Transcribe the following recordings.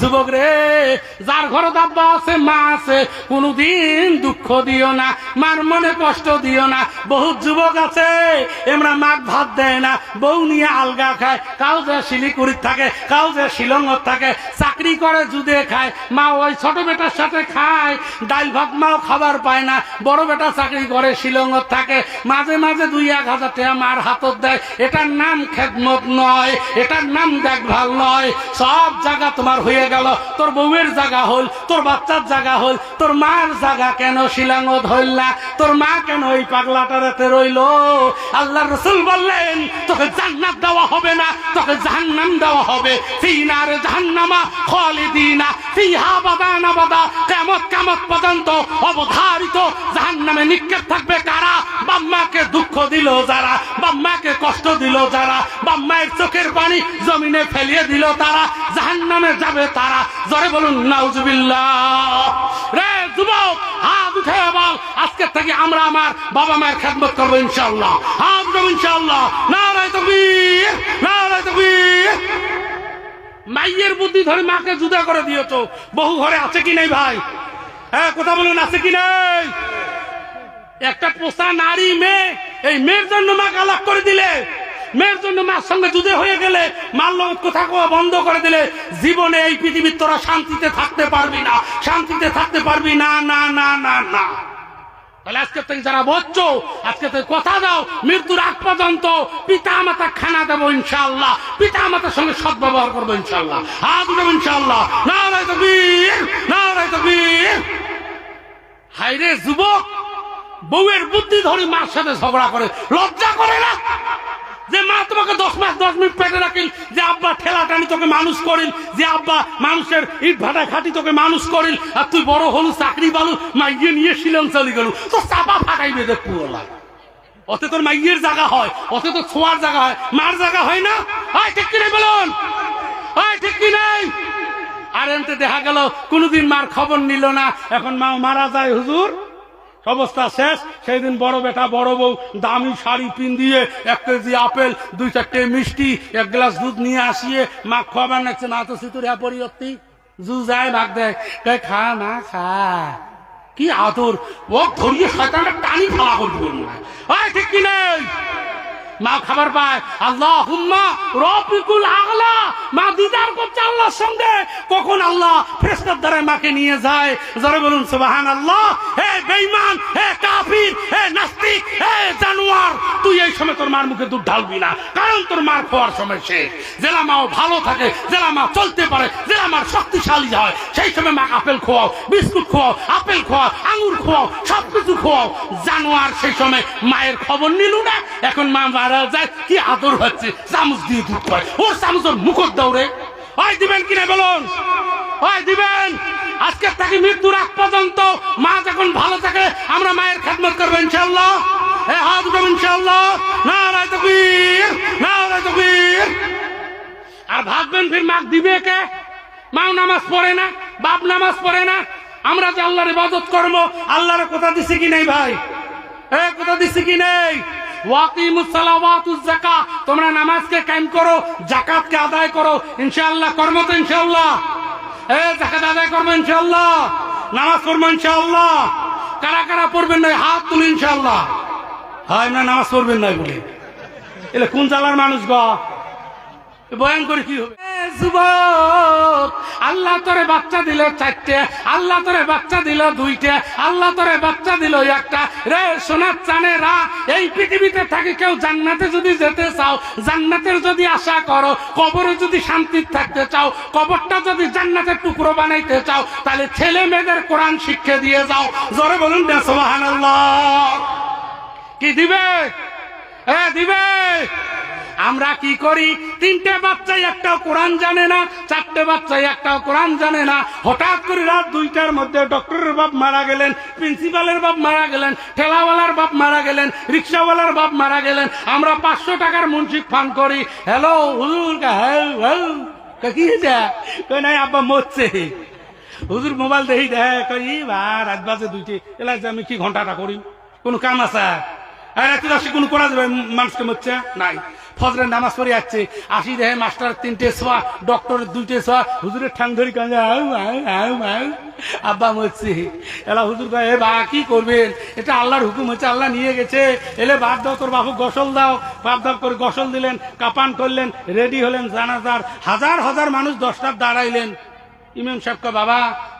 যুবক রে, যার ঘরে আব্বা আছে, মা আছে, কোনদিন দুঃখ দিও না, মার মনে কষ্ট দিও না। বহুত যুবক আছে, এমরা মাক ভাত দেয় না, বউ নিয়ে আলগা খায় কাউ যে শিলিগুড়ি থাকে কাউ যে শিলংত থাকে, চাকরি করে জুদে খায়, মা ওই ছোট বেটার সাথে খায়, ডাল ভাত মাও খাবার পায় না, বড় বেটা চাকরি করে, শিলংত থাকে, মাঝে মাঝে দুই এক হাজার টাকা মার হাতত দেয়। এটার নাম খেদমত নয়, এটার নাম দেখভাল নয়, সব জায়গা তোমার হয়ে গেল। তোর বউয়ের জায়গা হল, তোর বাচ্চার জায়গা হল, তোর মার জায়গা কেন শিলাঙ্গত হইল না? তোর মা কেন ওই পাগলাটারেতে রইল? আল্লাহ রসুল বললেন, তোকে জান্নাত দেওয়া হবে না, তোকে জাহান্নাম দেওয়া হবে। ফিনার জাহান্নামা খালিদিনা, ফিহা বাদানা বাদা। কেমত কেমত পর্যন্ত অবধারিত জাহান্নামে নিক্ষেপ থাকবে কারা? বাম্মাকে দুঃখ দিল যারা। কষ্ট দিল যারা বাম্মায়ের চোখের পানি জমিনে ফেলিয়ে দিল তারা, জাহান্নামে যাবে তারা। জরে বলুন, নাউজুবিল্লাহ। রে যুবক, হাত উঠে বল থেকে আমরা আমার বাবা মায়ের খেদমত করব ইনশাল্লাহ হাত উঠাবো ইনশাল্লাহ নারায় নারায় মাইয়ের বুদ্ধি ধরে মাকে জুদা করে দিয়েছ। বহু ঘরে আছে কি নেই ভাই? হ্যাঁ কথা বলুন, আছে কি নেই? একটা পোষা নারী, মেয়ে এই মেয়ের জন্য মাকে আলাপ করে দিলে। মেয়ের জন্য মার সঙ্গে যুদে হয়ে গেলে মার কথা কোয়া বন্ধ করে দিলে। জীবনে এই পৃথিবীর তোরা শান্তিতে থাকতে পারবি না। শান্তিতে থাকতে পারবি না না না না না। আজকে যারা আজকে কথা মৃত্যুর আগ পর্যন্ত পিতা মাতা খানা দেবো ইনশাল্লাহ পিতা মাতার সঙ্গে করব ইনশাল্লাহ ইনশাল্লাহ না না যুবক বউয়ের বুদ্ধি ধরে মার সাথে ঝগড়া করে। লজ্জা করে না? যে মা তোমাকে দশ মাস, দশ মিনিট পেটে রাখিল, যে আব্বা ঠেলা টানি তোকে মানুষ করিল, যে আব্বা মানুষের ইট ভাটা খাটি তোকে মানুষ করিল, আর তুই বড় হলু, চাকরি বালু, মাইয়ে নিয়ে শিলং চলে গেল। তো চাপা ফাটাইবে দেখ পুরোলা অতে তোর মাইয়ের জায়গা হয়, অতে তোর ছোঁয়ার জায়গা হয়। মার জায়গা হয় না? হয় ঠিক কিনে বলুন? হয় ঠিক কি নেই? আর এনতে দেখা গেল, কোনোদিন মার খবর নিল না। এখন মা মারা যায়, হুজুর। অবস্থা শেষ। সেই দিন বড় বেটা, বড় বউ, দামি শাড়ি পিন দিয়ে এক কেজি আপেল, দুই চারটে মিষ্টি, এক গ্লাস দুধ নিয়ে আসিয়ে মা খাবার নাচছে না তো সিতুরিয়া পরিবর্তী। জু যায় ভাগ দেয়। খা না খা। কি আদর। ও ধরিয়ে শয়তানটা টানি খাওয়া করবি ঠিক কি মা খাবার পায়। আল্লাহ হুম্মা রফিকুল আগলা মা দিদার করছে আল্লাহর সঙ্গে। কখন আল্লাহ ফেরেশতার দ্বারা মাকে নিয়ে যায়? যারা বলুন সুবহান আল্লাহ হে বেঈমান, হে কাফির, হে নাস্তিক, হে জানোয়ার, তুই এই সময় তোর মার মুখে দুধ ঢালবি না। কারণ তোর মার খাওয়ার সময় শেষ জেলা মাও ভালো থাকে জেলা মা চলতে পারে জেলা মার শক্তিশালী হয়। সেই সময় মা আপেল খোয়াও, বিস্কুট খোয়াও, আপেল খোয়াও, আঙুর খোয়াও, সবকিছু খোয়াও। জানোয়ার সেই সময় মায়ের খবর নিল না। এখন মা মারা যায়, কি আদর হচ্ছে? চামচ দিয়ে দুধ খায় ওর চামচ ওর মুখর দৌড়ে ওই দিবেন কিনা বলুন? ওই দিবেন। আজকে থেকে মৃত্যুর আগ পর্যন্ত মা যখন ভালো থাকে, আমরা মায়ের খেদমত করব ইনশাল্লাহ এ হাত উঠাবো ইনশাল্লাহ না রায় তকবীর না রায় তকবীর। আর ভাববেন ফির মাক দিবে কে? মাও নামাজ পড়ে না, বাপ নামাজ পড়ে না। আমরা যে আল্লাহর ইবাদত করব, আল্লাহর কথা দিছে কি নেই ভাই? এ, কথা দিছে কি নেই? তোমরা নামাজকে কায়েম করো জাকাতকে আদায় করো। ইনশাল্লাহ কর্ম তো ইনশাল্লাহ এ জাকাত আদায় করব ইনশাল্লাহ নামাজ পড়ব ইনশাআল্লাহ। কারা কারা পড়বেন না, হাত তুলে ইনশাল্লাহ হয় না নামাজ পড়বেন না বলে এলে কোন জালার মানুষ গো? বয়ান করে কি হবে? যুবক, আল্লাহ তোরে বাচ্চা দিল চারটে, আল্লাহ তোরে বাচ্চা দিল দুইটা, আল্লাহ তোরে বাচ্চা দিল একটা। রে সোনার চানে রা, এই পৃথিবীতে থাকি কেউ জান্নাতে যদি যেতে চাও, জান্নাতের যদি আশা করো, কবরে যদি শান্তি থাকতে চাও, কবরটা যদি জান্নাতের টুকরো বানাইতে চাও, তাহলে ছেলে মেয়েদের কোরআন শিক্ষা দিয়ে যাও। জোরে বলুন কি দিবে? এ, দিবে? আমরা কি করি? তিনটে বাচ্চাই একটাও কোরআন জানে না, চারটে বাচ্চাই একটাও কোরআন জানে না। হঠাৎ করে রাত দুইটার মধ্যে ডক্টরের বাপ মারা গেলেন, প্রিন্সিপালের বাপ মারা গেলেন, ঠেলাওয়ালার বাপ মারা গেলেন, রিক্সাওয়ালার বাপ মারা গেলেন। আমরা পাঁচশো টাকার মুন্সিক ফান করি। হ্যালো, হুজুর হ্যাঁ হ্যাঁ কি নাই, আব্বা মরছে। হুজুর মোবাইল দেখি, দেখ, কই রাত বাজে দুইটি। এলা, যে আমি কি ঘন্টাটা করি? কোনো কাম আছে? আর রাতে দশে কোনো করা যাবে? মানুষকে মরছে? নাই। ফজরের নামাজ পড়ে যাচ্ছে। আসি দেখে মাস্টার তিনটে সোয়া ডক্টর দুইটে সোয়া হুজুরের ঠাং ধরি কাঁদে আব্বা মরছে এলা হুজুর এ বা কি করবেন? এটা আল্লাহর হুকুম হচ্ছে, আল্লাহ নিয়ে গেছে। এলে বাদ দাও, তোর বাবু গসল দাও। বাপ দাপ করে গসল দিলেন, কাপান করলেন, রেডি হলেন জানাজার। হাজার হাজার মানুষ দশটার দাঁড়াইলেন। ইমাম সাহেবকে বাবা,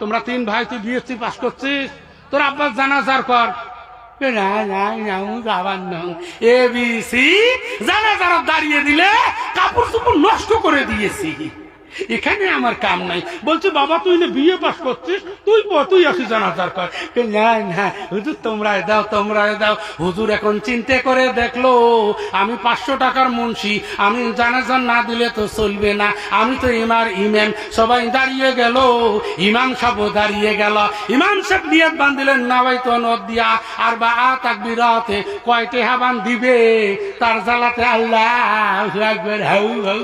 তোমরা তিন ভাই, তুই বিএসসি পাস করছিস? তোর আব্বাস জানাজার কর। না যাবার এ বি সি জানাজার দাঁড়িয়ে দিলে কাপড় চোপড় নষ্ট করে দিয়েছি এখানে আমার কাম নাই। বলছে, বাবা, তুই বিয়ে পাস করছিস, তুই তুই আসি জানা দরকার না হুজুর, তোমরাই দাও তোমরাই দাও। হুজুর এখন চিন্তা করে দেখল, আমি পাঁচশো টাকার মুন্সি, আমি জানাজার না দিলে তো চলবে না। আমি তো ইমার ইমেন সবাই দাঁড়িয়ে গেল। ইমাম সাহেব দাঁড়িয়ে গেল। ইমাম সাহেব নিয়ত বান্ধিলেন নাবাই তো দিয়া, আর বা আ তাকবিরাতে কয়টে হাবান দিবে? তার জ্বালাতে আল্লাহ হাউ হাউ।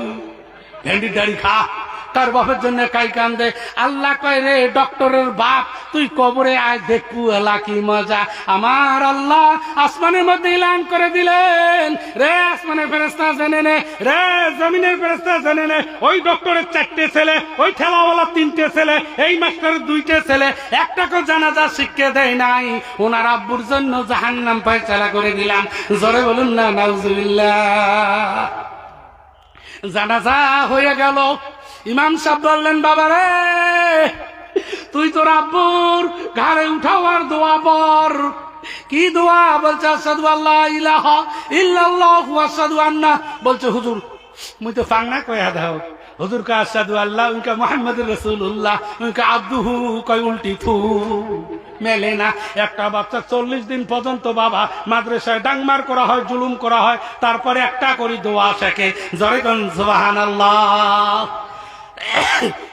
ভেন্ডি দাড়ি খা। তার বাপের জন্য কাই কান্দে। আল্লাহ কয় রে, ডক্টরের বাপ, তুই কবরে আয়, দেখবু এলা কি মজা। আমার আল্লাহ আসমানের মধ্যে ইলান করে দিলেন। রে, আসমানের ফেরেস্তা জেনে নে। রে, জমিনের ফেরেস্তা জেনে নে। ওই ডক্টরের চারটে ছেলে, ওই ঠেলাওয়ালা তিনটে ছেলে, এই মাস্টারের দুইটে ছেলে একটাকেও জানাজা শিক্ষা দেয় নাই। ওনার আব্বুর জন্য জাহান্নাম পায়চালা করে দিলাম। জোরে বলুন না, নাউজুবিল্লাহ। জানাজা হয়ে গেল। ইমাম সাহেব বললেন বাবা রে তুই তোর আব্বুর ঘাড়ে উঠাও আর দোয়া পর। কি দোয়া? বলছে আসাদু আল্লাহ ইলাহা ইল্লাল্লাহু আসাদু আন্না। বলছে, হুজুর, মুই তো ফাংনা কয়া দাও। হুজুর কা আসাদু আল্লাহ উনকা মোহাম্মদ রসুল্লাহ উনকা আব্দুহু কয়, উল্টি থু। মেলে না। একটা বাচ্চা চল্লিশ দিন পর্যন্ত বাবা মাদ্রাসায় ডাংমার করা হয়, জুলুম করা হয়, তারপরে একটা করি দোয়া শেখে। জরেগন জবাহান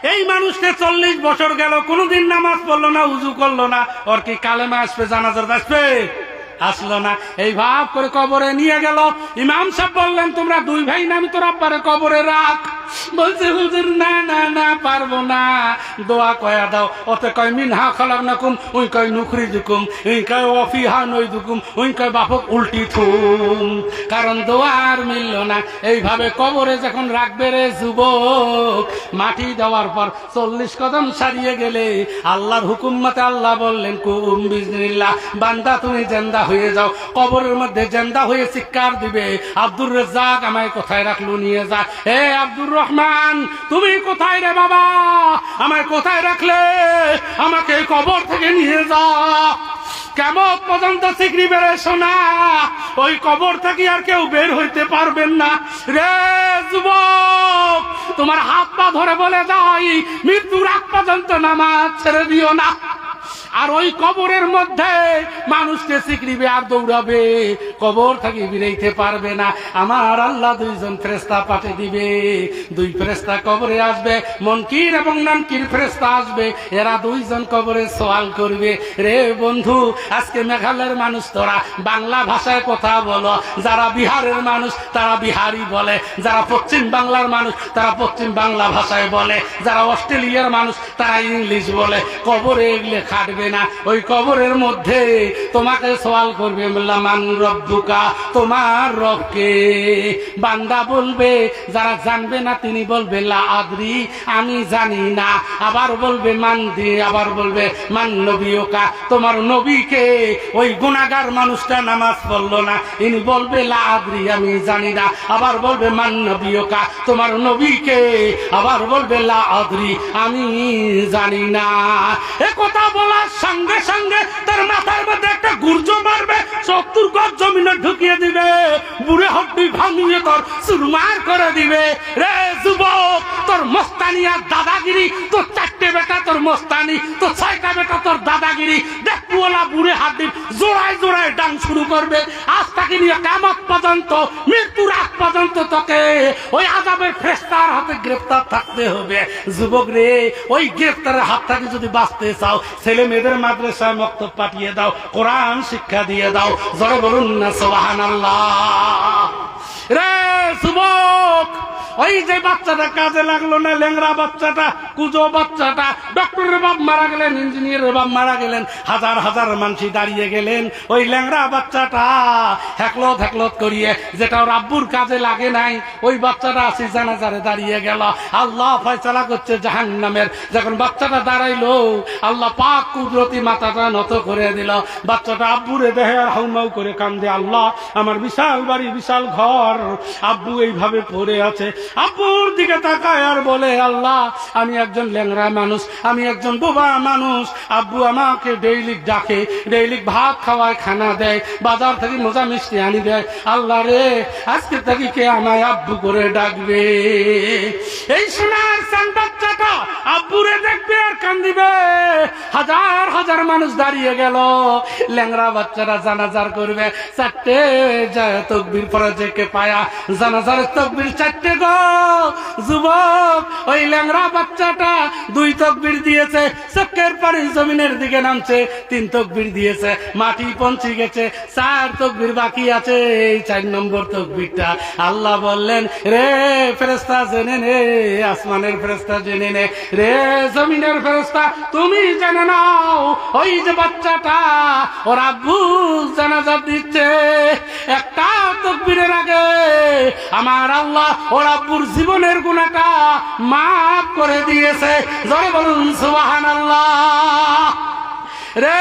এই মানুষকে চল্লিশ বছর গেল, কোনোদিন নামাজ পড়ল না, উজু করল না। ওর কি কালেমা আসবে, জানাজার আসবে? আসলো না। এই ভাব করে কবরে নিয়ে গেল। ইমাম সাহেব বললেন, তোমরা দুই ভাই না, আমি তোর আব্বারে কবরে রাখ। বলছে, হুজুর, না না না, পারব না। দোয়া কয়া দাও। ওতে কয়, মিনহা খালাক নাকুম উই কয় নুখরি দুকুম উই কয় অফিহা নই দুকুম উই কয়, বাপক উল্টি থুম। কারণ দোয়া আর মিলল না। এইভাবে কবরে যখন রাখবে রে যুবক, মাটি দেওয়ার পর চল্লিশ কদম সারিয়ে গেলে আল্লাহর হুকুম মতে আল্লাহ বললেন, কুম বিজনিল্লাহ, বান্দা তুমি জেন্দা হয়ে যাও। কবরের মধ্যে জেন্দা হয়ে চিৎকার দিবে, আব্দুর রেজাক আমায় কোথায় রাখল নিয়ে যা? হে আব্দুর রহমান, তুমি কোথায় রে বাবা? আমায় কোথায় রাখলে? আমাকে কবর থেকে নিয়ে যা। কেমন পর্যন্ত সিকরি বেড়ে শোনা? ওই কবর থেকে আর কেউ বের হইতে পারবেন না। রে যুবক, তোমার হাত পা ধরে বলে যাই, মৃত্যুর আগ পর্যন্ত নামাজ ছেড়ে দিও না। আর ওই কবরের মধ্যে মানুষকে সিকরিবে আর দৌড়াবে। কবর থেকে বেরাইতে পারবে না। আমার আল্লাহ দুইজন ফেরেস্তা পাঠে দিবে। দুই ফ্রেস্তা কবরে আসবে। মনকির এবং নানকির ফেরেস্তা আসবে। এরা দুইজন কবরে সওয়াল করবে। রে বন্ধু, আজকে মেঘালয়ের মানুষ তোরা বাংলা ভাষায় কথা বলো। যারা বিহারের মানুষ, তারা বিহারি বলে। যারা পশ্চিম বাংলার মানুষ, তারা পশ্চিম বাংলা ভাষায় বলে। যারা অস্ট্রেলিয়ার মানুষ, তারা ইংলিশ বলে। কবরে এগুলো খাটবে না। ওই কবরের মধ্যে তোমাকে সওয়াল করবে মান রব্বুকা, তোমার রবকে? বান্দা বলবে, যারা জানবে না, তিনি বলবে, লা আদরি, আমি জানি না। আবার বলবে, মান দিয়ে আবার বলবে, মান নবীকা তোমার নবীকে ওই গুণাগার মানুষটা নামাজ পড়ল না। ইনি বলবে, লা আদরি, আমি জানি না। আবার বলবে, মান নবীকা তোমার নবীকে? আবার বলবে, লা আদরি, আমি জানি না। এ কথা বলার সঙ্গে সঙ্গে তার মাথার মধ্যে একটা গুর্জ মারবে, সত্তর গজ জমিনে ঢুকিয়ে দিবে, বুড়ে হড্ডি ভাঙিয়ে তোর সুরমার করে দিবে। রে যুবক, তোর মস্তানি আর দাদাগিরি, তোর চারটে বেটা তোর মস্তানি, তোর ছয়টা বেটা তোর দাদাগিরি। দেখুওলা বুড়ে হাড্ডি জোড়ায় জোড়ায় ডাং শুরু করবে। আজ তাকে নিয়ে কামত পর্যন্ত, মৃত্যুর আগ পর্যন্ত তোকে ওই আজাবের ফ্রেস্তার হাতে গ্রেপ্তার থাকতে হবে। যুবক রে, ওই গ্রেপ্তারের হাত থেকে যদি বাঁচতে চাও ছেলে মেয়েদের মাদ্রাসায় মক্তব পাঠিয়ে দাও, কোরআন শিক্ষা দিয়ে দাও। জরে বলুন না সোহান রে সুবক ওই যে বাচ্চাটা কাজে লাগল না লেংরা বাচ্চাটা কুজো বাচ্চাটা ডক্টরের বাপ মারা গেলেন ইঞ্জিনিয়ারের বাপ মারা গেলেন, হাজার হাজার মানুষ দাঁড়িয়ে গেলেন। ওই ল্যাংরা বাচ্চাটা হেকলত হেকলত করিয়ে, যেটা ওর আব্বুর কাজে লাগে নাই, ওই বাচ্চাটা আসি জানাজারে দাঁড়িয়ে গেল। আল্লাহ ফয়সালা করছে জাহান নামের যখন বাচ্চাটা দাঁড়াইলো, আল্লাহ পাক কুদরতি মাথাটা নত করে দিল। বাচ্চাটা আব্বুরে দেহে হাউমাউ করে কান্দে, আল্লাহ, আমার বিশাল বাড়ি, বিশাল ঘর, আব্বু এইভাবে পড়ে আছে। আব্বুর দিকে তাকায় আর বলে, আল্লাহ, আমি একজন ল্যাংরা মানুষ, আমি একজন বোবা মানুষ। আব্বু আমাকে ডেইলি ডাকে ডেইলি ভাত খাওয়ায়, খানা দেয়, বাজার থেকে মজা মিষ্টি আনি দেয়। আল্লাহ রে, আজকে থেকে কে আমায় আব্বু করে ডাকবে? এই সোনার সান বাচ্চাটা আব্বুরে দেখবে আর কান্দিবে হাজার হাজার মানুষ দাঁড়িয়ে গেল। ল্যাংরা বাচ্চারা জানাজার করবে। চারটে তকবির পরে পায়া। জানাজার তকবির চারটে গো। যুবক, ওই ল্যাংরা বাচ্চাটা দুই তকবির দিয়েছে। জমিনের দিকে নামছে। তিন তকবির দিয়েছে। মাটি পৌঁছে গেছে। চার তকবির বাকি আছে। এই চার নম্বর তকবিরটা। আল্লাহ বললেন, রে ফেরেস্তা জেনে নে। আসমানের জেনে নে। রে জমিনের ফেরস্তা তুমি জেনে নাও, ওই যে বাচ্চাটা, ওর আব্বু জানাজা দিচ্ছে। একটা তকবিরের আগে আমার আল্লাহ ওরা পুর জীবনের গুণাটা মাফ করে দিয়েছে। জয় বলুন সুবাহান আল্লাহ রে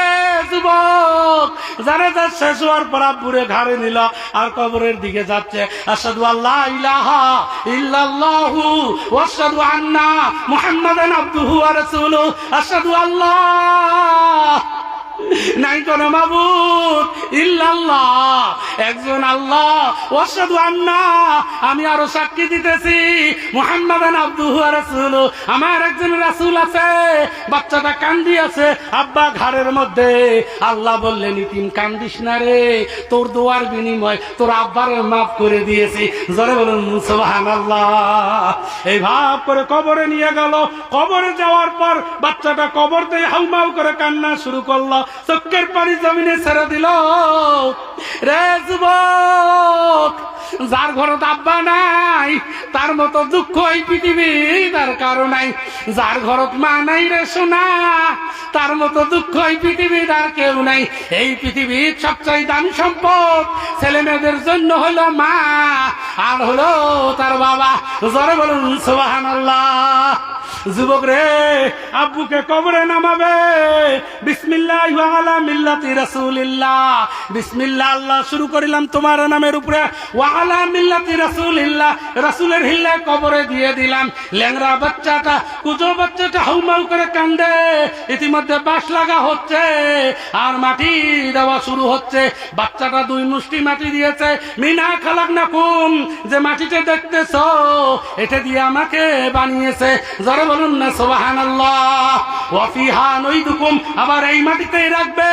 যুবক, জানে যা শেষ হওয়ার পর আব্বুরে ঘাড়ে নিল আর কবরের দিকে যাচ্ছে। আসাদু আল্লাহ ইলাহা ইল্লাল্লাহু ওয়াসাদু আন্না মুহাম্মাদান আবদুহু ওয়া রাসূলুহু। আসাদু আল্লাহ। নাই কোন মাবুদ ইল্লাল্লাহ। একজন আল্লাহ। আন্না। আমি আরও সাক্ষী দিতেছি। মুহাম্মাদান ওয়া আমার একজন রাসূল আছে। বাচ্চাটা কান্দি আছে। আব্বা মধ্যে। আল্লাহ বললেন, ইতিম, কান্দিস না রে। তোর দোয়ার বিনিময় তোর আব্বারে মাফ করে দিয়েছি। জরে বলুন, সুবহানাল্লাহ। এই ভাব করে কবরে নিয়ে গেল। কবরে যাওয়ার পর বাচ্চাটা কবরতে হাউমাউ করে কান্না শুরু করল। চোখের পানি জমিনে ছেড়ে দিল। রে যুবক, যার ঘরত আব্বা নাই, তার মতো দুঃখ এই পৃথিবী, তার কারও নাই। যার ঘরত মা নাই রে সোনা, তার মতো দুঃখ এই পৃথিবীর আর কেউ নাই। এই পৃথিবীর সবচেয়ে দামি সম্পদ ছেলে মেয়েদের জন্য হলো মা, আর হলো তার বাবা। জরে বলুন সুবাহান যুবক রে, আব্বুকে কবরে নামাবে। বিসমিল্লাহ মিল্লাতি রাসূলিল্লাহ। বিসমিল্লাহ, আল্লাহ শুরু করিলাম তোমার নামের উপরে। মিল্লাতি রাসূলিল্লাহ। রাসূলের কবরে দিয়ে দিলাম। ল্যাংরা বাচ্চাটা, কুজো বাচ্চাটা হাউমাউ করে কান্দে। ইতিমধ্যে বাঁশ লাগা হচ্ছে আর মাটি দেওয়া শুরু হচ্ছে। বাচ্চাটা দুই মুষ্টি মাটি দিয়েছে। মিনা খালাক না কুম, যে মাটিতে দেখতেছ, এটা দিয়ে আমাকে বানিয়েছে। যারা বলুন না নইদুকুম, আবার এই মাটিতেই রাখবে।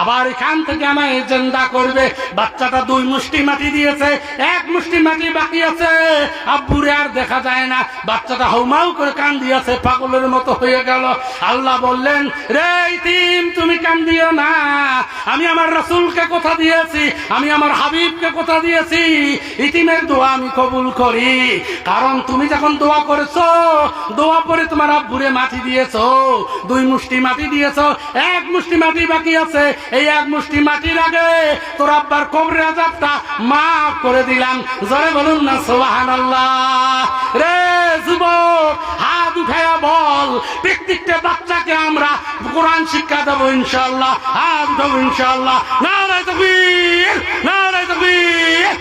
আবার এখান থেকে আমায় জেন্দা করবে। বাচ্চাটা দুই মুষ্টি মাটি দিয়েছে, এক মুষ্টি মাটি বাকি আছে। আব্বুরে আর দেখা যায় না। বাচ্চাটা হৌমাউ করে কান দিয়েছে পাগলের মতো হয়ে গেল। আল্লাহ বললেন, রে ইতিম, তুমি কান দিও না। আমি আমার রাসূলকে কথা দিয়েছি, আমি আমার হাবিবকে কথা দিয়েছি। ইতিমের দোয়া আমি কবুল করি। কারণ তুমি যখন দোয়া করেছ, দোয়া পরে তোমার আব্বুরে মাটি দিয়েছ, দুই মুষ্টি মাটি দিয়েছ, এক মুষ্টি মাটি বাকি আছে, এই এক মুষ্টি মাটির আগে তোর আব্বার কবরে আজাবটা মাফ করে দিলাম। জরে বলুন না সোহান রে যুবক, হাত উঠায়া বল, প্রত্যেকটা বাচ্চাকে আমরা কোরআন শিক্ষা দেবো ইনশাল্লাহ হাত উঠাবো ইনশাল্লাহ না তকবীর না তকবীর।